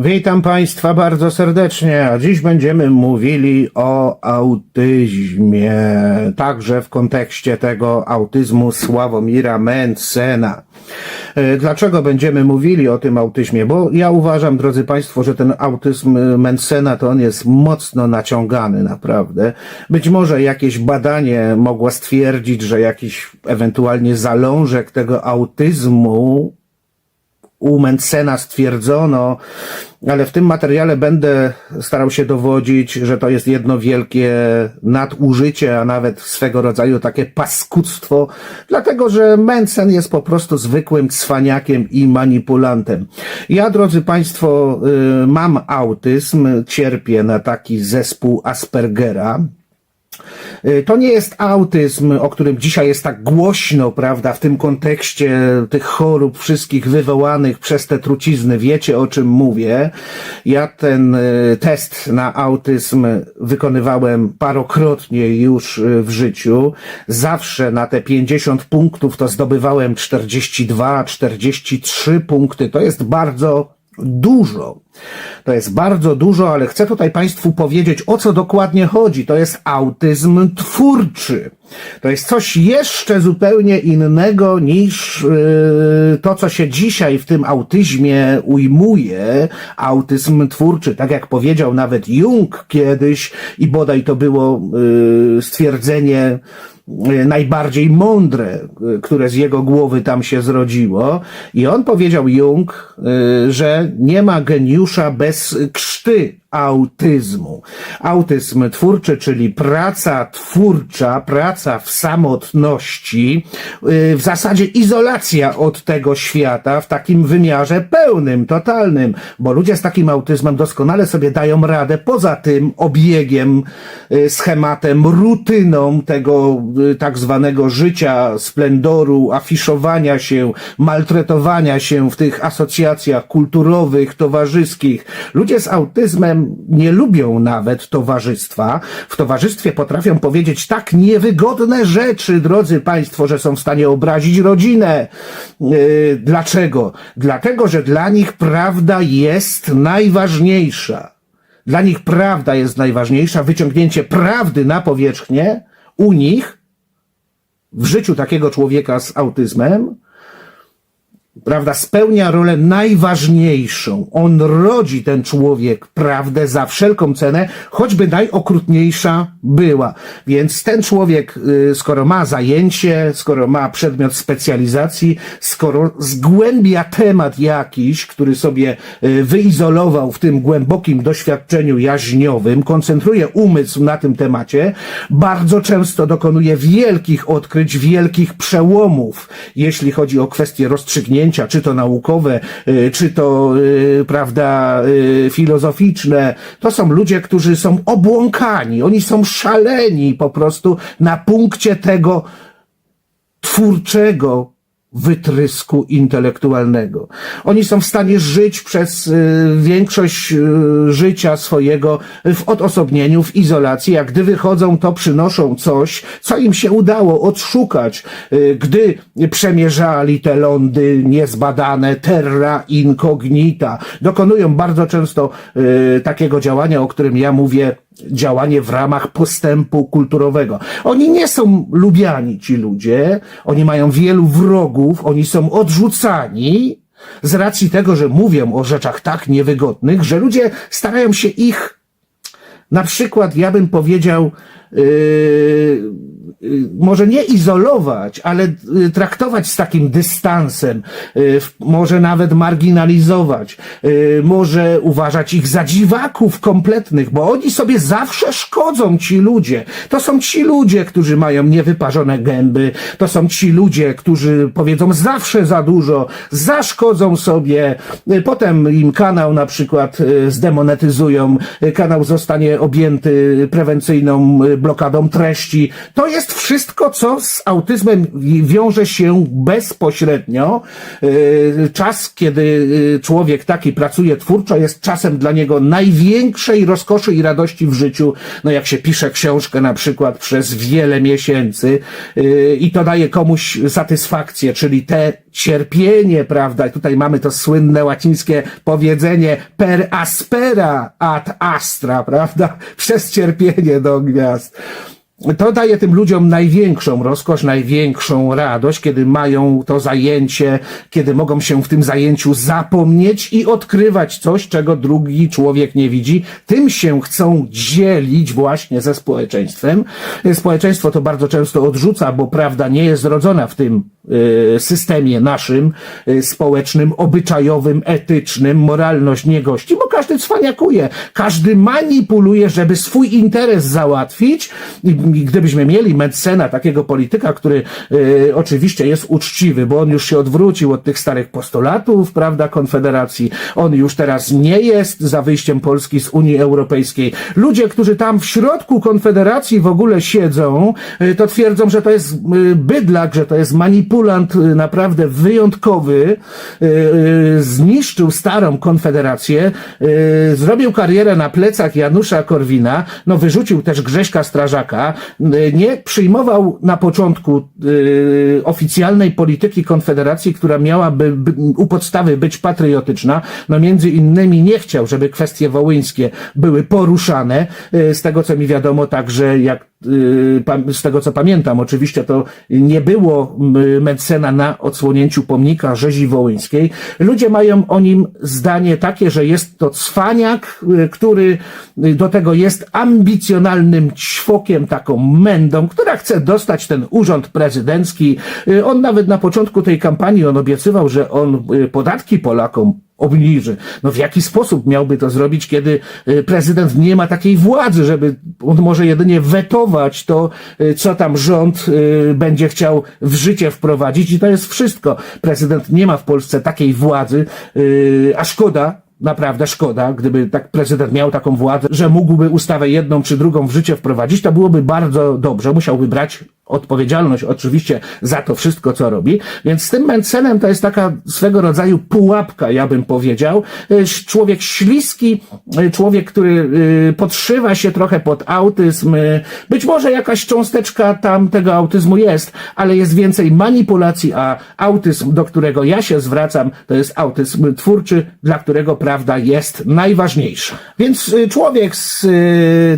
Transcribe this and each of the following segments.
Witam Państwa bardzo serdecznie, a dziś będziemy mówili o autyzmie, także w kontekście tego autyzmu Sławomira Mencena. E, Dlaczego będziemy mówili o tym autyzmie? Bo ja uważam, drodzy Państwo, że ten autyzm Mencena to on jest mocno naciągany, naprawdę. Być może jakieś badanie mogło stwierdzić, że jakiś ewentualnie zalążek tego autyzmu u Mencena stwierdzono, ale w tym materiale będę starał się dowodzić, że to jest jedno wielkie nadużycie, a nawet swego rodzaju takie paskudztwo, dlatego że Mencen jest po prostu zwykłym cwaniakiem i manipulantem. Ja, drodzy Państwo, y, mam autyzm, cierpię na taki zespół Aspergera. Y, To nie jest autyzm, o którym dzisiaj jest tak głośno, prawda, w tym kontekście tych chorób wszystkich wywołanych przez te trucizny. Wiecie o czym mówię. Ja ten y, test na autyzm wykonywałem parokrotnie już y, w życiu. Zawsze na te 50 punktów to zdobywałem 42, 43 punkty. To jest bardzo dużo. To jest bardzo dużo, ale chcę tutaj Państwu powiedzieć, o co dokładnie chodzi. To jest autyzm twórczy. To jest coś jeszcze zupełnie innego niż yy, to, co się dzisiaj w tym autyzmie ujmuje. Autyzm twórczy, tak jak powiedział nawet Jung kiedyś i bodaj to było yy, stwierdzenie, najbardziej mądre, y, które z jego głowy tam się zrodziło. I on powiedział Jung, y, że nie ma geniusza bez krzty autyzmu. Autyzm twórczy, czyli praca twórcza, praca w samotności, y, w zasadzie izolacja od tego świata w takim wymiarze pełnym, totalnym, bo ludzie z takim autyzmem doskonale sobie dają radę poza tym obiegiem, y, schematem, rutyną tego y, tak zwanego życia, splendoru, afiszowania się, maltretowania się w tych asocjacjach kulturowych, towarzyskich. Ludzie z autyzmem nie lubią nawet towarzystwa. W towarzystwie potrafią powiedzieć tak niewygodne rzeczy, drodzy Państwo, że są w stanie obrazić rodzinę. Yy, dlaczego? Dlatego, że dla nich prawda jest najważniejsza. Dla nich prawda jest najważniejsza. Wyciągnięcie prawdy na powierzchnię u nich w życiu takiego człowieka z autyzmem prawda, spełnia rolę najważniejszą. On rodzi ten człowiek prawdę za wszelką cenę, choćby najokrutniejsza była. Więc ten człowiek, y, skoro ma zajęcie, skoro ma przedmiot specjalizacji, skoro zgłębia temat jakiś, który sobie y, wyizolował w tym głębokim doświadczeniu jaźniowym, koncentruje umysł na tym temacie, bardzo często dokonuje wielkich odkryć, wielkich przełomów, jeśli chodzi o kwestie rozstrzygnięcia, czy to naukowe, y, czy to, y, prawda, y, filozoficzne. To są ludzie, którzy są obłąkani, oni są szaleni po prostu na punkcie tego twórczego wytrysku intelektualnego. Oni są w stanie żyć przez y, większość y, życia swojego w odosobnieniu, w izolacji, a gdy wychodzą, to przynoszą coś, co im się udało odszukać, y, gdy przemierzali te lądy niezbadane, terra incognita. Dokonują bardzo często takiego działania, o którym ja mówię, działanie w ramach postępu kulturowego. Oni nie są lubiani, ci ludzie, oni mają wielu wrogów, oni są odrzucani z racji tego, że mówią o rzeczach tak niewygodnych, że ludzie starają się ich, na przykład, ja bym powiedział, może nie izolować, ale yy, traktować z takim dystansem, może nawet marginalizować, może uważać ich za dziwaków kompletnych, bo oni sobie zawsze szkodzą, ci ludzie. To są ci ludzie, którzy mają niewyparzone gęby, to są ci ludzie, którzy powiedzą zawsze za dużo, zaszkodzą sobie, potem im kanał na przykład zdemonetyzują, kanał zostanie objęty prewencyjną blokadą treści. To jest wszystko, co z autyzmem wiąże się bezpośrednio. Yy, Czas, kiedy yy, człowiek taki pracuje twórczo, jest czasem dla niego największej rozkoszy i radości w życiu. No jak się pisze książkę na przykład przez wiele miesięcy yy, i to daje komuś satysfakcję, czyli te cierpienie, prawda? I tutaj mamy to słynne łacińskie powiedzenie per aspera ad astra, prawda? Przez cierpienie do gwiazd. To daje tym ludziom największą rozkosz, największą radość, kiedy mają to zajęcie, kiedy mogą się w tym zajęciu zapomnieć i odkrywać coś, czego drugi człowiek nie widzi. Tym się chcą dzielić właśnie ze społeczeństwem. Społeczeństwo to bardzo często odrzuca, bo prawda nie jest zrodzona w tym systemie naszym y, społecznym, obyczajowym, etycznym. Moralność nie gości, bo każdy cwaniakuje, każdy manipuluje, żeby swój interes załatwić. I, gdybyśmy mieli Mencena, takiego polityka, który y, oczywiście jest uczciwy, bo on już się odwrócił od tych starych postulatów, prawda, Konfederacji. On już teraz nie jest za wyjściem Polski z Unii Europejskiej. Ludzie, którzy tam w środku Konfederacji w ogóle siedzą, y, to twierdzą, że to jest y, bydlak, że to jest manipulant y, naprawdę wyjątkowy, y, y, zniszczył starą Konfederację, zrobił karierę na plecach Janusza Korwina, no wyrzucił też Grześka Strażaka, nie przyjmował na początku oficjalnej polityki Konfederacji, która miałaby by, u podstawy być patriotyczna, no między innymi nie chciał, żeby kwestie wołyńskie były poruszane, z tego co mi wiadomo także jak z tego co pamiętam, oczywiście to nie było y, Mencena na odsłonięciu pomnika rzezi wołyńskiej. Ludzie mają o nim zdanie takie, że jest to cwaniak, y, który y, do tego jest ambicjonalnym ćwokiem, taką mędą, która chce dostać ten urząd prezydencki. Y, On nawet na początku tej kampanii on obiecywał, że on y, podatki Polakom obniży. No w jaki sposób miałby to zrobić, kiedy y, prezydent nie ma takiej władzy, żeby on może jedynie wetować to, y, co tam rząd y, będzie chciał w życie wprowadzić i to jest wszystko. Prezydent nie ma w Polsce takiej władzy, a szkoda, Naprawdę szkoda, gdyby tak prezydent miał taką władzę, że mógłby ustawę jedną czy drugą w życie wprowadzić, to byłoby bardzo dobrze. Musiałby brać odpowiedzialność oczywiście za to wszystko, co robi. Więc z tym Mencenem to jest taka swego rodzaju pułapka, ja bym powiedział. Człowiek śliski, y, człowiek, który y, podszywa się trochę pod autyzm. Być może jakaś cząsteczka tam tego autyzmu jest, ale jest więcej manipulacji, a autyzm, do którego ja się zwracam, to jest autyzm twórczy, dla którego prawda jest najważniejsza. Więc y, człowiek z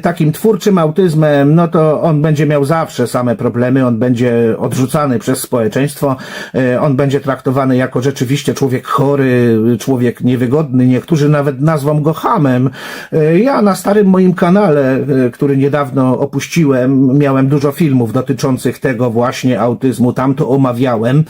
takim twórczym autyzmem, no to on będzie miał zawsze same problemy, on będzie odrzucany przez społeczeństwo, y, on będzie traktowany jako rzeczywiście człowiek chory, człowiek niewygodny, niektórzy nawet nazwą go hamem. Y, Ja na starym moim kanale, y, który niedawno opuściłem, miałem dużo filmów dotyczących tego właśnie autyzmu, tam to omawiałem.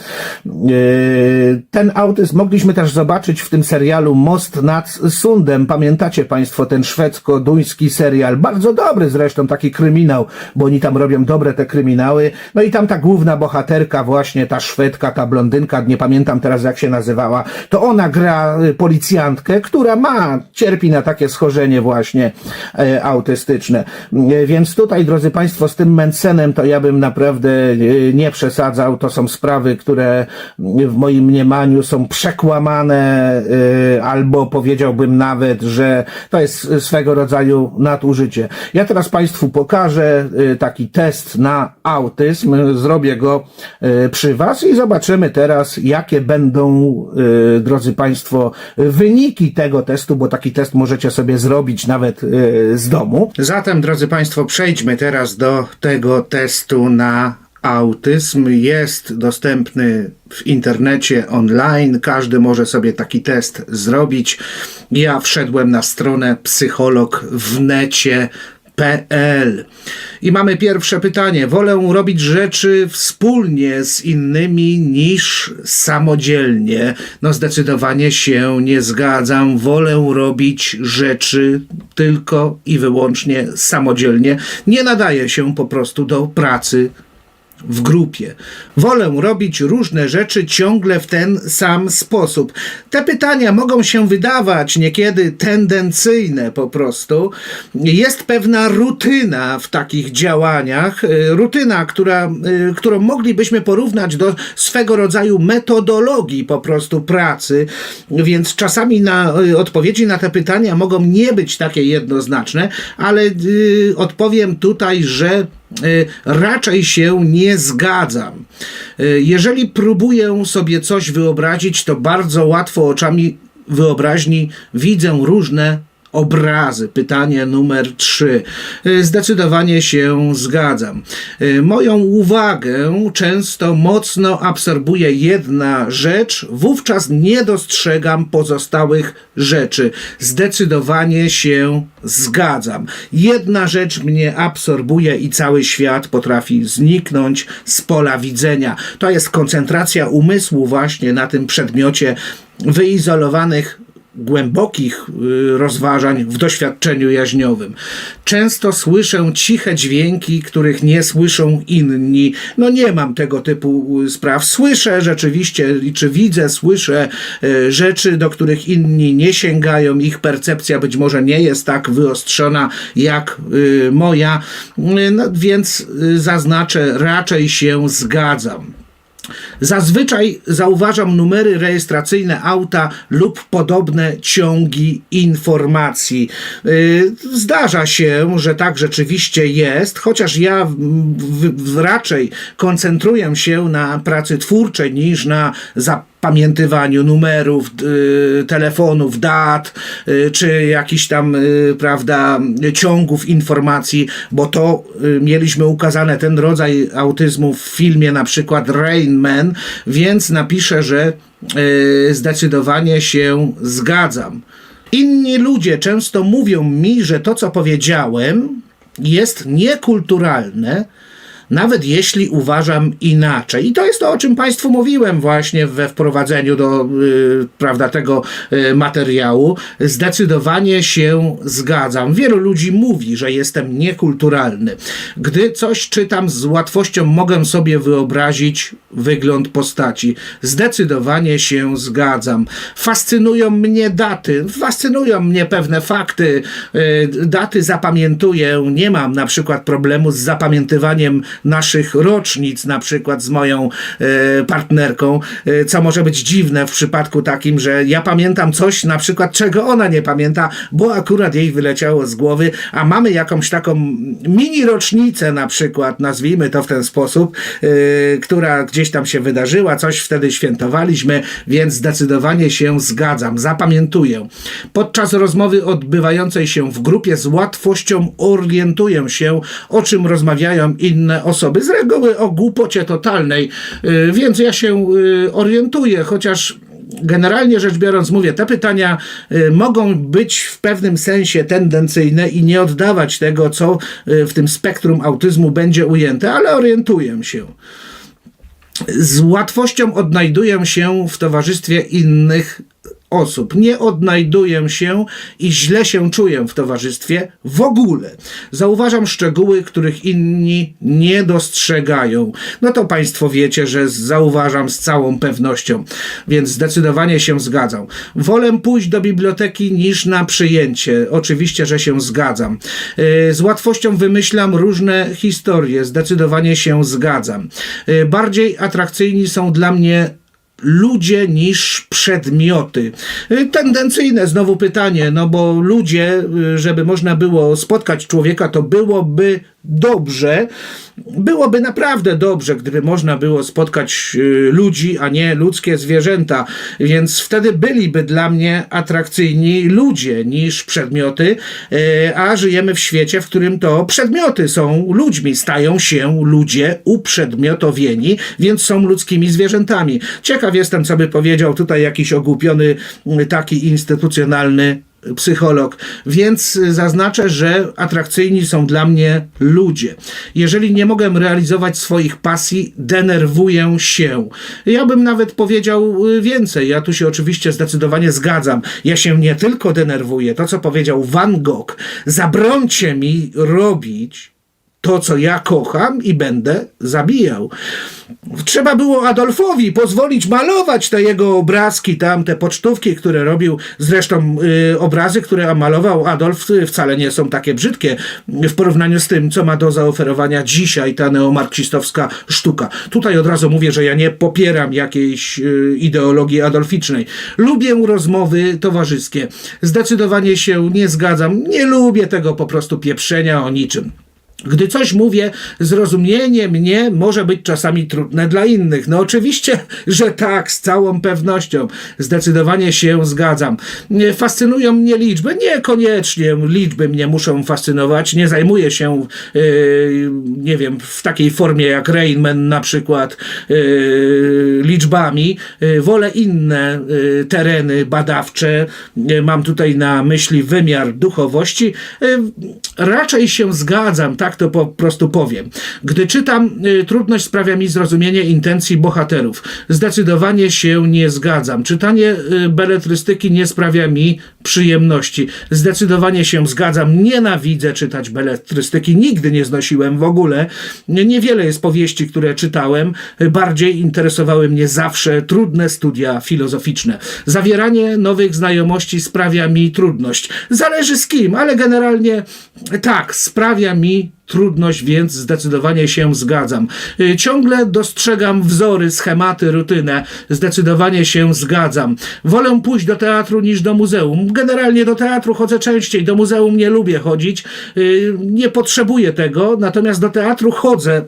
Ten autyzm mogliśmy też zobaczyć w tym serialu Most nad Sundem. Pamiętacie Państwo ten szwedzko-duński serial? Bardzo dobry zresztą, taki kryminał, bo oni tam robią dobre te kryminały. No i tam ta główna bohaterka właśnie, ta Szwedka, ta blondynka, nie pamiętam teraz jak się nazywała, to ona gra y, policjantkę, która ma, cierpi na takie schorzenie właśnie e, autystyczne. E, Więc tutaj, drodzy Państwo, z tym Mencenem to ja bym naprawdę e, nie przesadzał. To są sprawy, które w moim mniemaniu są przekłamane, e, albo powiedziałbym nawet, że to jest swego rodzaju nadużycie. Ja teraz Państwu pokażę e, taki test na autyzm. Zrobię go e, przy Was i zobaczymy teraz, jakie będą, e, drodzy Państwo, wyniki tego testu, bo taki test możecie sobie zrobić nawet e, z domu. Zatem, drodzy Państwo, przejdźmy teraz do tego testu na autyzm. Jest dostępny w internecie online. Każdy może sobie taki test zrobić. Ja wszedłem na stronę psycholog w necie. PL. I mamy pierwsze pytanie. Wolę robić rzeczy wspólnie z innymi niż samodzielnie. No zdecydowanie się nie zgadzam. Wolę robić rzeczy tylko i wyłącznie samodzielnie. Nie nadaje się po prostu do pracy w grupie. Wolę robić różne rzeczy ciągle w ten sam sposób. Te pytania mogą się wydawać niekiedy tendencyjne po prostu. Jest pewna rutyna w takich działaniach, y, rutyna, która, y, którą moglibyśmy porównać do swego rodzaju metodologii po prostu pracy, więc czasami na y, odpowiedzi na te pytania mogą nie być takie jednoznaczne, ale odpowiem tutaj, że raczej się nie zgadzam. Y, Jeżeli próbuję sobie coś wyobrazić, to bardzo łatwo oczami wyobraźni widzę różne obrazy. Pytanie numer trzy. Y, Zdecydowanie się zgadzam. Y, Moją uwagę często mocno absorbuje jedna rzecz, wówczas nie dostrzegam pozostałych rzeczy. Zdecydowanie się zgadzam. Jedna rzecz mnie absorbuje i cały świat potrafi zniknąć z pola widzenia. To jest koncentracja umysłu właśnie na tym przedmiocie wyizolowanych głębokich y, rozważań w doświadczeniu jaźniowym. Często słyszę ciche dźwięki, których nie słyszą inni. No nie mam tego typu y, spraw. Słyszę rzeczywiście, czy widzę, słyszę y, rzeczy, do których inni nie sięgają. Ich percepcja być może nie jest tak wyostrzona jak moja, no, więc zaznaczę, raczej się zgadzam. Zazwyczaj zauważam numery rejestracyjne auta lub podobne ciągi informacji. Yy, Zdarza się, że tak rzeczywiście jest, chociaż ja raczej koncentruję się na pracy twórczej niż na zapamiętywaniu numerów, y, telefonów, dat, y, czy jakichś tam, y, prawda, ciągów informacji, bo to y, mieliśmy ukazane ten rodzaj autyzmu w filmie na przykład Rain Man, więc napiszę, że y, zdecydowanie się zgadzam. Inni ludzie często mówią mi, że to, co powiedziałem, jest niekulturalne, nawet jeśli uważam inaczej. I to jest to, o czym Państwu mówiłem właśnie we wprowadzeniu do y, prawda, tego y, materiału. Zdecydowanie się zgadzam. Wielu ludzi mówi, że jestem niekulturalny. Gdy coś czytam, z łatwością mogę sobie wyobrazić wygląd postaci. Zdecydowanie się zgadzam. Fascynują mnie daty, fascynują mnie pewne fakty. Y, daty zapamiętuję. Nie mam na przykład problemu z zapamiętywaniem naszych rocznic, na przykład z moją e, partnerką, e, co może być dziwne w przypadku takim, że ja pamiętam coś, na przykład czego ona nie pamięta, bo akurat jej wyleciało z głowy, a mamy jakąś taką mini rocznicę na przykład, nazwijmy to w ten sposób, e, która gdzieś tam się wydarzyła, coś wtedy świętowaliśmy, więc zdecydowanie się zgadzam, zapamiętuję. Podczas rozmowy odbywającej się w grupie z łatwością orientuję się, o czym rozmawiają inne osoby. Z reguły o głupocie totalnej, y, więc ja się y, orientuję, chociaż generalnie rzecz biorąc, mówię, te pytania y, mogą być w pewnym sensie tendencyjne i nie oddawać tego, co w tym spektrum autyzmu będzie ujęte, ale orientuję się. Z łatwością odnajduję się w towarzystwie innych osób. Nie odnajduję się i źle się czuję w towarzystwie w ogóle. Zauważam szczegóły, których inni nie dostrzegają. No to Państwo wiecie, że zauważam z całą pewnością, więc zdecydowanie się zgadzam. Wolę pójść do biblioteki niż na przyjęcie. Oczywiście, że się zgadzam. Yy, Z łatwością wymyślam różne historie. Zdecydowanie się zgadzam. Yy, Bardziej atrakcyjni są dla mnie ludzie niż przedmioty. Y, Tendencyjne znowu pytanie, no bo ludzie, y, żeby można było spotkać człowieka, to byłoby dobrze, byłoby naprawdę dobrze, gdyby można było spotkać y, ludzi, a nie ludzkie zwierzęta, więc wtedy byliby dla mnie atrakcyjni ludzie niż przedmioty, y, a żyjemy w świecie, w którym to przedmioty są ludźmi, stają się ludzie uprzedmiotowieni, więc są ludzkimi zwierzętami. Ciekaw jestem, co by powiedział tutaj jakiś ogłupiony y, taki instytucjonalny psycholog, więc y, zaznaczę, że atrakcyjni są dla mnie ludzie. Jeżeli nie mogę realizować swoich pasji, denerwuję się. Ja bym nawet powiedział y, więcej. Ja tu się oczywiście zdecydowanie zgadzam. Ja się nie tylko denerwuję. To, co powiedział Van Gogh, zabrońcie mi robić to, co ja kocham i będę zabijał. Trzeba było Adolfowi pozwolić malować te jego obrazki, tam te pocztówki, które robił. Zresztą y, obrazy, które malował Adolf, y, wcale nie są takie brzydkie w porównaniu z tym, co ma do zaoferowania dzisiaj ta neomarksistowska sztuka. Tutaj od razu mówię, że ja nie popieram jakiejś y, ideologii adolficznej. Lubię rozmowy towarzyskie. Zdecydowanie się nie zgadzam. Nie lubię tego po prostu pieprzenia o niczym. Gdy coś mówię, zrozumienie mnie może być czasami trudne dla innych. No oczywiście, że tak, z całą pewnością. Zdecydowanie się zgadzam. Fascynują mnie liczby. Niekoniecznie liczby mnie muszą fascynować. Nie zajmuję się, yy, nie wiem, w takiej formie jak Rainman na przykład, yy, liczbami. Yy, wolę inne yy, tereny badawcze. Yy, mam tutaj na myśli wymiar duchowości. Yy, raczej się zgadzam, tak to po prostu powiem. Gdy czytam, y, trudność sprawia mi zrozumienie intencji bohaterów. Zdecydowanie się nie zgadzam. Czytanie y, beletrystyki nie sprawia mi przyjemności. Zdecydowanie się zgadzam. Nienawidzę czytać beletrystyki. Nigdy nie znosiłem w ogóle. Niewiele jest powieści, które czytałem. Bardziej interesowały mnie zawsze trudne studia filozoficzne. Zawieranie nowych znajomości sprawia mi trudność. Zależy z kim, ale generalnie tak, sprawia mi trudność, więc zdecydowanie się zgadzam. Y, Ciągle dostrzegam wzory, schematy, rutynę. Zdecydowanie się zgadzam. Wolę pójść do teatru niż do muzeum. Generalnie do teatru chodzę częściej, do muzeum nie lubię chodzić. Y, Nie potrzebuję tego, natomiast do teatru chodzę.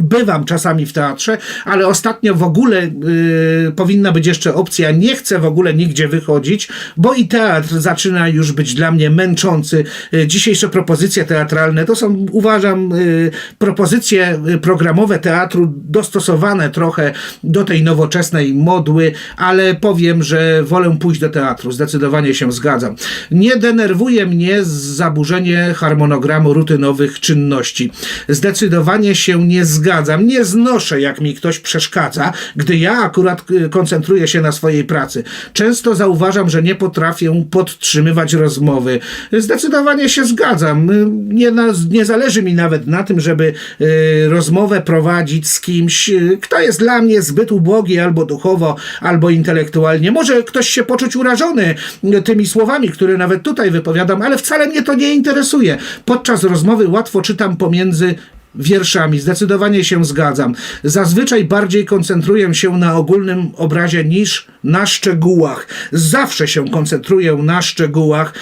Bywam czasami w teatrze, ale ostatnio w ogóle y, powinna być jeszcze opcja, nie chcę w ogóle nigdzie wychodzić, bo i teatr zaczyna już być dla mnie męczący. Y, dzisiejsze propozycje teatralne to są, uważam, y, propozycje y, programowe teatru dostosowane trochę do tej nowoczesnej modły, ale powiem, że wolę pójść do teatru, zdecydowanie się zgadzam. Nie denerwuje mnie zaburzenie harmonogramu rutynowych czynności. Zdecydowanie się nie zgadzam. Nie znoszę, jak mi ktoś przeszkadza, gdy ja akurat y, koncentruję się na swojej pracy. Często zauważam, że nie potrafię podtrzymywać rozmowy. Zdecydowanie się zgadzam. Y, Nie, na, nie zależy mi nawet na tym, żeby y, rozmowę prowadzić z kimś, y, kto jest dla mnie zbyt ubogi albo duchowo, albo intelektualnie. Może ktoś się poczuć urażony y, tymi słowami, które nawet tutaj wypowiadam, ale wcale mnie to nie interesuje. Podczas rozmowy łatwo czytam pomiędzy wierszami. Zdecydowanie się zgadzam. Zazwyczaj bardziej koncentruję się na ogólnym obrazie niż na szczegółach. Zawsze się koncentruję na szczegółach.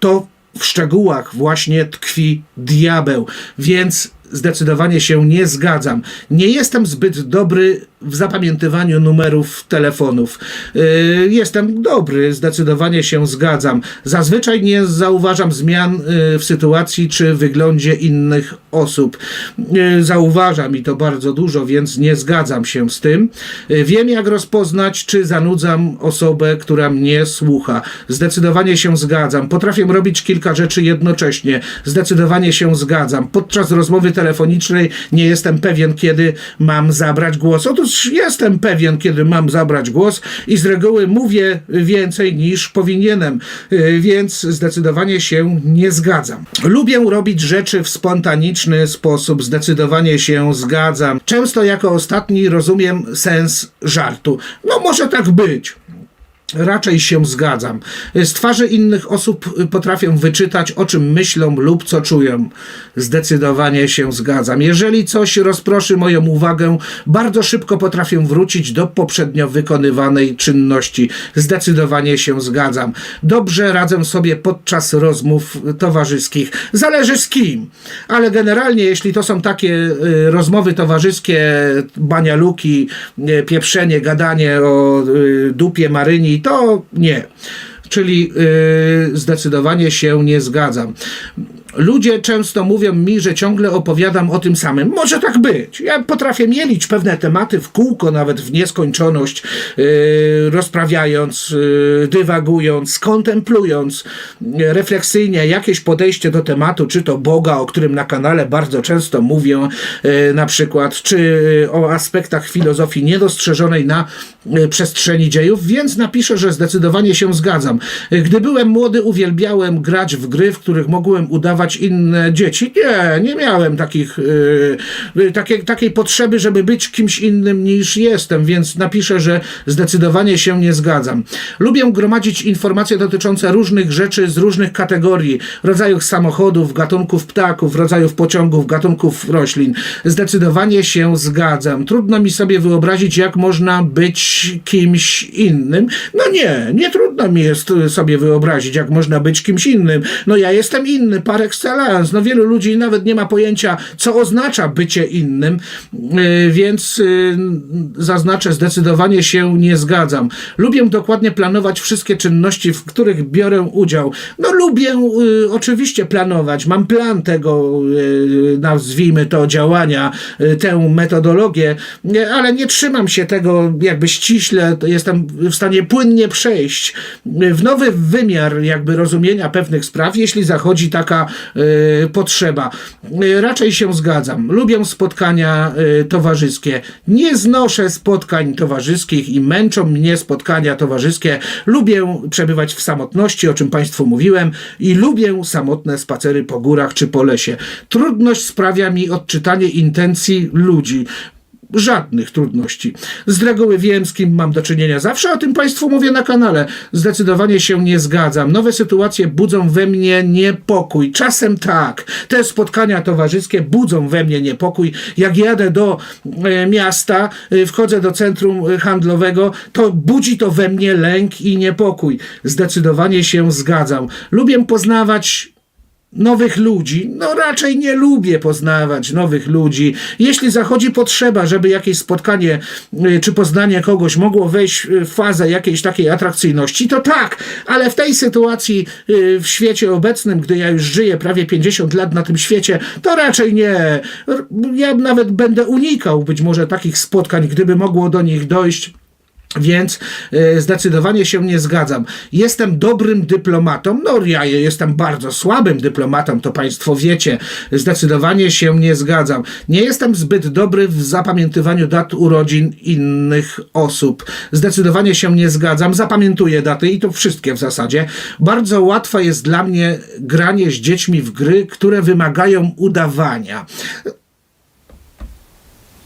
To w szczegółach właśnie tkwi diabeł. Więc zdecydowanie się nie zgadzam. Nie jestem zbyt dobry w zapamiętywaniu numerów telefonów. Yy, jestem dobry, zdecydowanie się zgadzam. Zazwyczaj nie zauważam zmian yy, w sytuacji czy wyglądzie innych osób. Yy, zauważam i to bardzo dużo, więc nie zgadzam się z tym. Wiem, jak rozpoznać, czy zanudzam osobę, która mnie słucha. Zdecydowanie się zgadzam. Potrafię robić kilka rzeczy jednocześnie. Zdecydowanie się zgadzam. Podczas rozmowy telefonicznej nie jestem pewien, kiedy mam zabrać głos. Otóż jestem pewien, kiedy mam zabrać głos i z reguły mówię więcej niż powinienem, yy, więc zdecydowanie się nie zgadzam. Lubię robić rzeczy w spontaniczny sposób, zdecydowanie się zgadzam. Często jako ostatni rozumiem sens żartu. No może tak być. Raczej się zgadzam. Z twarzy innych osób potrafię wyczytać, o czym myślą lub co czują. Zdecydowanie się zgadzam. Jeżeli coś rozproszy moją uwagę, bardzo szybko potrafię wrócić do poprzednio wykonywanej czynności. Zdecydowanie się zgadzam. Dobrze radzę sobie podczas rozmów towarzyskich. Zależy z kim, ale generalnie, jeśli to są takie y, rozmowy towarzyskie, banialuki, y, pieprzenie, gadanie o y, dupie Maryni, to nie. Czyli y, zdecydowanie się nie zgadzam. Ludzie często mówią mi, że ciągle opowiadam o tym samym. Może tak być. Ja potrafię mielić pewne tematy w kółko, nawet w nieskończoność, yy, rozprawiając, yy, dywagując, kontemplując yy, refleksyjnie jakieś podejście do tematu, czy to Boga, o którym na kanale bardzo często mówię, yy, na przykład, czy yy, o aspektach filozofii niedostrzeżonej na yy, przestrzeni dziejów, więc napiszę, że zdecydowanie się zgadzam. Gdy byłem młody, uwielbiałem grać w gry, w których mogłem udawać inne dzieci. Nie, nie miałem takich, yy, takiej, takiej potrzeby, żeby być kimś innym niż jestem, więc napiszę, że zdecydowanie się nie zgadzam. Lubię gromadzić informacje dotyczące różnych rzeczy z różnych kategorii, rodzajów samochodów, gatunków ptaków, rodzajów pociągów, gatunków roślin. Zdecydowanie się zgadzam. Trudno mi sobie wyobrazić, jak można być kimś innym. No nie, nie trudno mi jest sobie wyobrazić, jak można być kimś innym. No ja jestem inny par excellence. No wielu ludzi nawet nie ma pojęcia, co oznacza bycie innym, y, więc y, zaznaczę, zdecydowanie się nie zgadzam. Lubię dokładnie planować wszystkie czynności, w których biorę udział. No lubię y, oczywiście planować, mam plan tego, nazwijmy to, działania, tę metodologię, ale nie trzymam się tego jakby ściśle, jestem w stanie płynnie przejść w nowy wymiar jakby rozumienia pewnych spraw, jeśli zachodzi taka potrzeba. Y, raczej się zgadzam. Lubię spotkania y, towarzyskie. Nie znoszę spotkań towarzyskich i męczą mnie spotkania towarzyskie. Lubię przebywać w samotności, o czym Państwu mówiłem, i lubię samotne spacery po górach czy po lesie. Trudność sprawia mi odczytanie intencji ludzi. Żadnych trudności. Z reguły wiem, z kim mam do czynienia. Zawsze o tym Państwu mówię na kanale. Zdecydowanie się nie zgadzam. Nowe sytuacje budzą we mnie niepokój. Czasem tak. Te spotkania towarzyskie budzą we mnie niepokój. Jak jadę do e, miasta, e, wchodzę do centrum e, handlowego, to budzi to we mnie lęk i niepokój. Zdecydowanie się zgadzam. Lubię poznawać nowych ludzi. No raczej nie lubię poznawać nowych ludzi. Jeśli zachodzi potrzeba, żeby jakieś spotkanie y, czy poznanie kogoś mogło wejść w fazę jakiejś takiej atrakcyjności, to tak, ale w tej sytuacji y, w świecie obecnym, gdy ja już żyję prawie 50 lat na tym świecie, to raczej nie. Ja nawet będę unikał być może takich spotkań, gdyby mogło do nich dojść. Więc e, zdecydowanie się nie zgadzam. Jestem dobrym dyplomatą. No, ja jestem bardzo słabym dyplomatą, to Państwo wiecie. Zdecydowanie się nie zgadzam. Nie jestem zbyt dobry w zapamiętywaniu dat urodzin innych osób. Zdecydowanie się nie zgadzam. Zapamiętuję daty i to wszystkie w zasadzie. Bardzo łatwe jest dla mnie granie z dziećmi w gry, które wymagają udawania.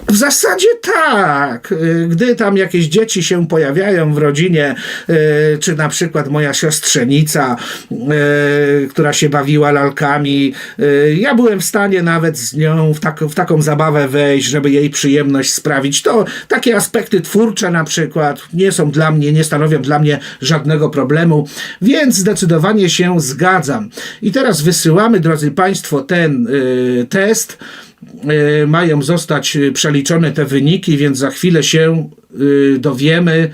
W zasadzie tak. Y, Gdy tam jakieś dzieci się pojawiają w rodzinie, y, czy na przykład moja siostrzenica, y, która się bawiła lalkami, ja byłem w stanie nawet z nią w, tak, w taką zabawę wejść, żeby jej przyjemność sprawić. To takie aspekty twórcze na przykład nie są dla mnie, nie stanowią dla mnie żadnego problemu, więc zdecydowanie się zgadzam. I teraz wysyłamy, drodzy Państwo, ten y, test mają zostać y, przeliczone te wyniki, więc za chwilę się y, dowiemy.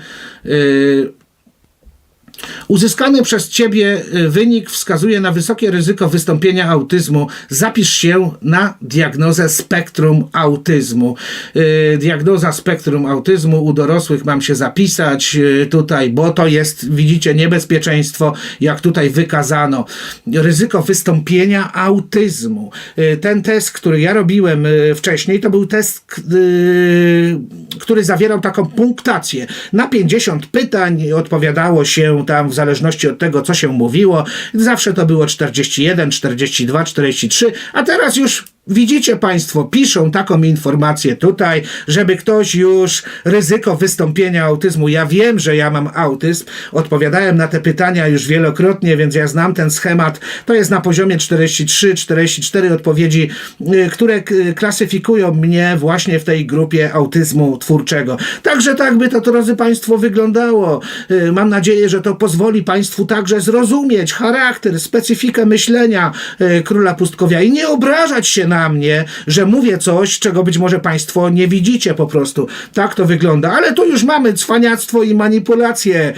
Uzyskany przez Ciebie y, wynik wskazuje na wysokie ryzyko wystąpienia autyzmu. Zapisz się na diagnozę spektrum autyzmu. Y, Diagnoza spektrum autyzmu u dorosłych mam się zapisać y, tutaj, bo to jest, widzicie, niebezpieczeństwo, jak tutaj wykazano. Ryzyko wystąpienia autyzmu. Ten test, który ja robiłem wcześniej, to był test, k- y, który zawierał taką punktację. Na 50 pytań odpowiadało się tam w zależności od tego, co się mówiło. Zawsze to było 41, 42, 43, a teraz już Widzicie Państwo, piszą taką informację tutaj, żeby ktoś już ryzyko wystąpienia autyzmu. Ja wiem, że ja mam autyzm. Odpowiadałem na te pytania już wielokrotnie, więc ja znam ten schemat. To jest na poziomie 43, 44 odpowiedzi, y, które k- klasyfikują mnie właśnie w tej grupie autyzmu twórczego. Także tak by to, drodzy Państwo, wyglądało. Y, Mam nadzieję, że to pozwoli Państwu także zrozumieć charakter, specyfikę myślenia y, króla pustkowia i nie obrażać się na mnie, że mówię coś, czego być może Państwo nie widzicie po prostu. Tak to wygląda. Ale tu już mamy cwaniactwo i manipulacje.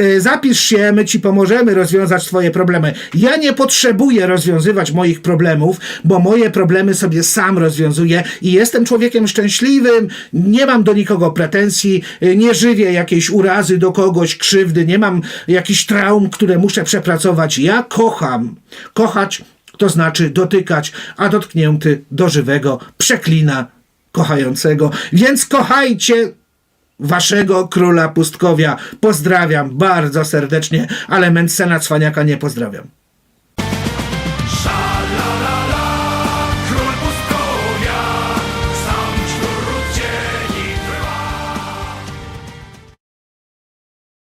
Y, Zapisz się, my Ci pomożemy rozwiązać Twoje problemy. Ja nie potrzebuję rozwiązywać moich problemów, bo moje problemy sobie sam rozwiązuję i jestem człowiekiem szczęśliwym, nie mam do nikogo pretensji, y, nie żywię jakiejś urazy do kogoś, krzywdy, nie mam jakichś traum, które muszę przepracować. Ja kocham. Kochać to znaczy dotykać, a dotknięty do żywego przeklina kochającego. Więc kochajcie waszego króla pustkowia. Pozdrawiam bardzo serdecznie, ale Mencena Cwaniaka nie pozdrawiam.